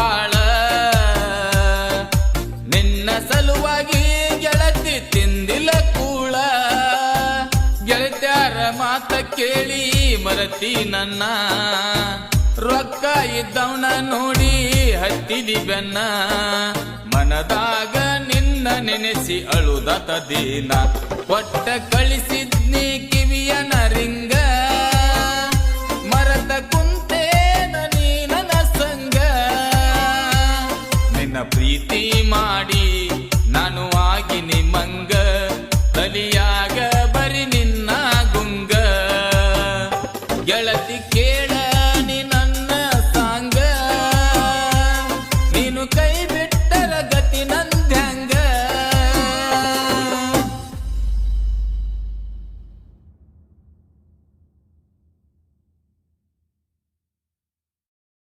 ಬಾಳ. ನಿನ್ನ ಸಲುವಾಗಿ ಗೆಳತಿ ತಿಂದಿಲ್ಲ ಕೂಳ. ಗೆಳತ್ಯಾರ ಮಾತ ಕೇಳಿ ಮರತಿ ನನ್ನ. ರೊಕ್ಕ ಇದ್ದವನ ನೋಡಿ ಹತ್ತಿದಿ ಬೆನ್ನ. ಮನದಾಗ ನಿನ್ನ ನೆನೆಸಿ ಅಳುದತ ದೀನ ಕೊಟ್ಟ ಕಳಿಸಿದ್ದ ಪ್ರೀತಿ ಮಾಡಿ ನಾನು ಆಗಿನಿ ಮಂಗ ಬಲಿಯಾಗ ಬರಿ ನಿನ್ನ ಗುಂಗ. ಗೆಳತಿ ಕೇಳ